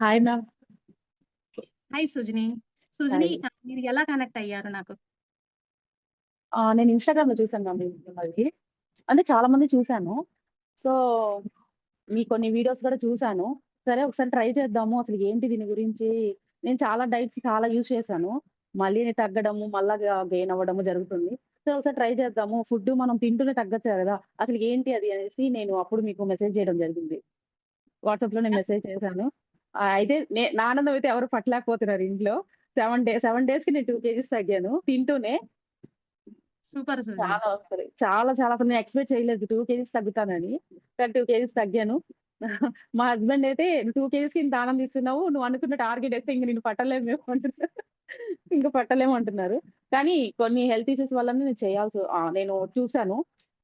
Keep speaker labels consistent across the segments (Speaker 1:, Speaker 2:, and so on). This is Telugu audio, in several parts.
Speaker 1: Hi ma'am.
Speaker 2: Hi Sujini. Sujini
Speaker 1: hi.
Speaker 2: ఆహ్, మీరు ఎలా కనెక్ట్ అయ్యారు నాకు?
Speaker 1: ఆ! నేను ఇన్‌స్టాగ్రామ్‌లో చూసాను మ్యామ్ మీ మిమ్మల్ని. అంటే చాలా మందిని చూసాను. సో, మీ కొన్ని వీడియోస్ కూడా చూసాను. సరే ఒకసారి ట్రై చేద్దాము. అసలు ఏంటి దీని గురించి నేను చాలా డైట్స్ చాలా యూజ్ చేశాను. మళ్ళీ తగ్గడము, మళ్ళా గ గెయిన్ అవ్వడము జరుగుతుంది. సో, ఒకసారి ట్రై చేద్దాము. ఫుడ్ మనం తింటూనే తగ్గొచ్చు కదా! అసలు ఏంటి అది అనేసి నేను అప్పుడు మీకు మెసేజ్ చేయడం జరిగింది. వాట్సాప్‌లో నేను మెసేజ్ చేశాను. అయితే నే నా ఆనందం అయితే ఎవరు పట్టలేకపోతున్నారు ఇంట్లో. 7 డే 7 డేస్‌కి నేను 2 కేజీస్ తగ్గాను తింటూనే.
Speaker 2: సూపర్.
Speaker 1: చాలా అసలు చాలా చాలా అసలు నేను ఎక్స్‌పెక్ట్ చేయలేదు 2 కేజీస్ తగ్గుతానని. కానీ 2 కేజీస్ తగ్గాను. మా హస్బెండ్ అయితే "2 కేజీస్‌కి ఇంత ఆనందిస్తున్నావు. నువ్వు అనుకున్న టార్గెట్ అయితే ఇంక నిన్ను పట్టలేము మేము" అంటున్నారు. ఇంక పట్టలేము అంటున్నారు. కానీ కొన్ని హెల్త్ ఇష్యూస్ వల్లనే నేను చేయాల్సి నేను చూసాను.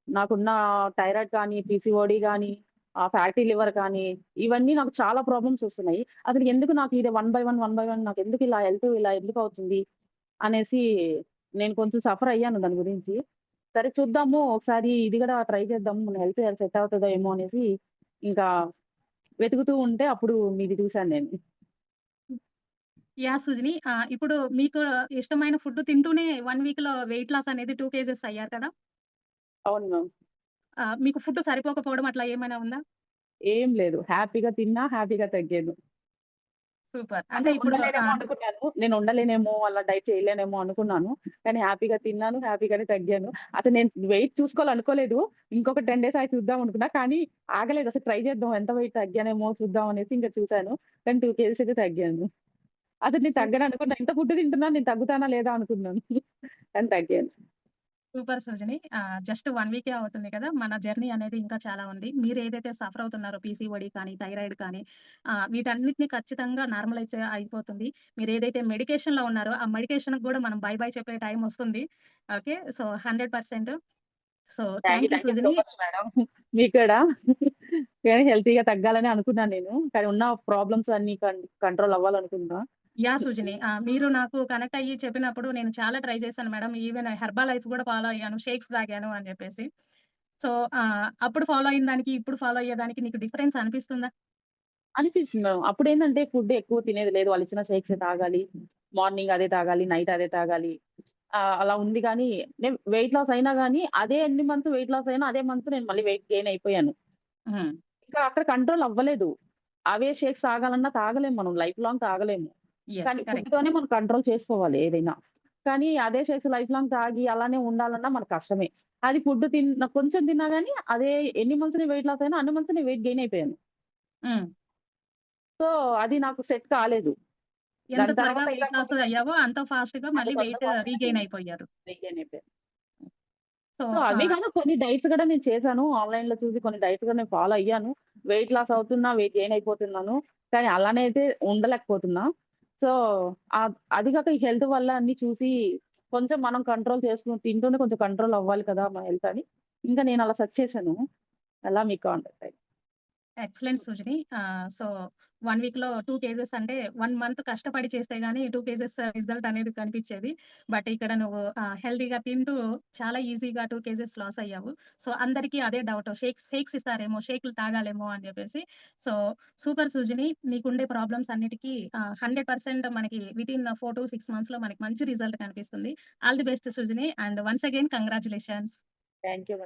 Speaker 1: నాకున్న థైరాయిడ్ కానీ, పీసీఓడీ ఆహ్, ఫ్యాటీ లివర్ కానీ, ఇవన్నీ నాకు చాలా ప్రాబ్లమ్స్ వస్తున్నాయి. అసలు ఎందుకు నాకు ఇది one by one, one by one నాకెందుకు ఇలా హెల్త్ ఇలా ఎందుకు అవుతుంది? అనేసి నేను కొంచెం సఫర్ అయ్యాను దాని గురించి. సరే చూద్దాము ఒకసారి ఇది కూడా ట్రై చేద్దాము. మన హెల్త్ సెట్ అవుతదో ఏమో అనేసి ఇంకా వెతుకుతూ ఉంటే అప్పుడు మీది చూసాను నేను.
Speaker 2: యాహ్! సుజిని. ఇప్పుడు మీకు ఇష్టమైన ఫుడ్ తింటూనే 1 వీక్‌లో వెయిట్ లాస్ అనేది 2 కేజెస్ అయ్యారు కదా!
Speaker 1: అవును మ్యామ్.
Speaker 2: మీకు ఫుడ్ సరిపోకపోవడం అట్లా ఏమైనా ఉందా?
Speaker 1: ఏం లేదు. హ్యాపీగా తిన్నా, హ్యాపీగా తగ్గాను.
Speaker 2: సూపర్.
Speaker 1: అంటే
Speaker 2: ఇప్పుడు
Speaker 1: అనుకున్నాను. నేను ఉండలేనేమో అలా డైట్ చేయలేనేమో అనుకున్నాను. కానీ హ్యాపీగా తిన్నాను, హ్యాపీగానే తగ్గాను. అసలు నేను వెయిట్ చూసుకోవాలనుకోలేదు. ఇంకొక 10 డేస్ ఆగి చూద్దాం అనుకున్నా. కానీ ఆగలేదు. అసలు ట్రై చేద్దాం ఎంత వెయిట్ తగ్గానేమో చూద్దాం అనేసి ఇంక చూసాను. కానీ 2 కేజీస్ అయితే తగ్గాను. అసలు నేను తగ్గను అనుకున్నా. ఇంత ఫుడ్ తింటున్నా నేను తగ్గుతానా లేదా అనుకున్నాను. కానీ తగ్గాను.
Speaker 2: సూపర్ సుజిని. జస్ట్ 1 వీకే అవుతుంది కదా! మన జర్నీ అనేది ఇంకా చాలా ఉంది. మీరు ఏదైతే సఫర్ అవుతున్నారో పీసీఓడీ కానీ, థైరాయిడ్ కానీ వీటన్నిటిని ఖచ్చితంగా నార్మలైజ్ అయిపోతుంది. మీరు ఏదైతే మెడికేషన్‌లో ఉన్నారో ఆ మెడికేషన్‌కి కూడా మనం బై బై చెప్పే టైం వస్తుంది. Okay. So, 100% so,
Speaker 1: thank you.
Speaker 2: Sujini.
Speaker 1: మీకు కూడా. కానీ హెల్తీగా తగ్గాలనే అనుకున్నాను నేను. కానీ ఉన్న ప్రాబ్లమ్స్ అన్నీ కంట్రోల్ అవ్వాలనుకున్నా.
Speaker 2: యాహ్! సుజిని. మీరు నాకు కనెక్ట్ అయ్యి చెప్పినప్పుడు నేను చాలా ట్రై చేశాను మేడం. ఈవెన్ హెర్బా లైఫ్ కూడా ఫాలో అయ్యాను. షేక్స్ తాగాను అని చెప్పేసి. సో, అప్పుడు ఫాలో అయిన దానికి, ఇప్పుడు ఫాలో అయ్యేదానికి నీకు డిఫరెన్స్ అనిపిస్తుందా?
Speaker 1: అనిపిస్తుంది మ్యామ్. అప్పుడేందంటే ఫుడ్ ఎక్కువ తినేది లేదు. వాళ్ళిచ్చిన షేక్సే తాగాలి. మార్నింగ్ అదే తాగాలి. నైట్ అదే తాగాలి. అలా ఉంది గానీ నేను వెయిట్ లాస్ అయినా గానీ అదే ఎన్ని మంత్స్ వెయిట్ లాస్ అయినా అదే మంత్ నేను మళ్ళీ వెయిట్ గెయిన్ అయిపోయాను. ఇంకా అక్కడ కంట్రోల్ అవ్వలేదు. అవే షేక్స్ తాగాలన్నా తాగలేము మనం. లైఫ్ లాంగ్ తాగలేము. కానీ
Speaker 2: కరెక్ట్.
Speaker 1: ఫుడ్‌తోనే మనం కంట్రోల్ చేసుకోవాలి ఏదైనా. కానీ అదే షేక్స్ లైఫ్ లాంగ్ తాగి అలానే ఉండాలన్నా మనకు కష్టమే. అది ఫుడ్ తిన్న కొంచెం తిన్నా గానీ అదే ఎన్ని మంత్స్ నేను వెయిట్ లాస్ అయినా అన్ని మంత్స్ నేను వెయిట్ గెయిన్ అయిపోయాను. సో, అది నాకు సెట్ కాలేదు.
Speaker 2: ఎంత
Speaker 1: దాని
Speaker 2: త్వరగా
Speaker 1: తర్వాత ఇంకా
Speaker 2: వెయిట్ లాస్
Speaker 1: కొన్ని
Speaker 2: అయ్యావో అంత ఫాస్ట్‌గా
Speaker 1: అంత
Speaker 2: మళ్ళీ
Speaker 1: తొందర
Speaker 2: వెయిట్ రీగెయిన్
Speaker 1: అయిపోయాను.
Speaker 2: సో,
Speaker 1: అవే కాదు కొన్ని డైట్స్ కూడా నేను చేశాను. ఆన్‌లైన్‌లో చూసి కొన్ని డైట్స్ కూడా నేను ఫాలో అయ్యాను. వెయిట్ లాస్ అవుతున్నా, వెయిట్ గెయిన్ అయిపోతున్నాను. కానీ అలానే అయితే ఉండలేకపోతున్నా. సో, అది కాక ఈ హెల్త్ వల్ల అన్ని చూసి కొంచెం మనం కంట్రోల్ చేసుకుని తింటూనే కొంచెం కంట్రోల్ అవ్వాలి కదా! మన హెల్త్ అని. ఇంకా నేను అలా సెర్చ్ చేశాను. అలా మీకు కాంటాక్ట్ అయ్యాను.
Speaker 2: ఎక్సలెంట్ సుజిని. సో వన్ వీక్లో టూ కేజెస్ అంటే వన్ మంత్ కష్టపడి చేస్తే గానీ టూ కేజెస్ రిజల్ట్ అనేది కనిపించేది. బట్ ఇక్కడ నువ్వు uh, హెల్దీగా తింటూ చాలా ఈజీగా టూ కేజెస్ లాస్ అయ్యావు. సో, అందరికీ అదే డౌట్ షేక్స్ షేక్స్ ఇస్తారేమో, షేక్లు తాగాలేమో అని చెప్పేసి. So, super Sujini. నీకుండే ప్రాబ్లమ్స్ అన్నిటికి ఆహ్, 100% మనకి వితిన్ 4-6 మంత్స్‌లో మనకి మంచి రిజల్ట్ కనిపిస్తుంది. All the best Sujini and once again congratulations
Speaker 1: thank you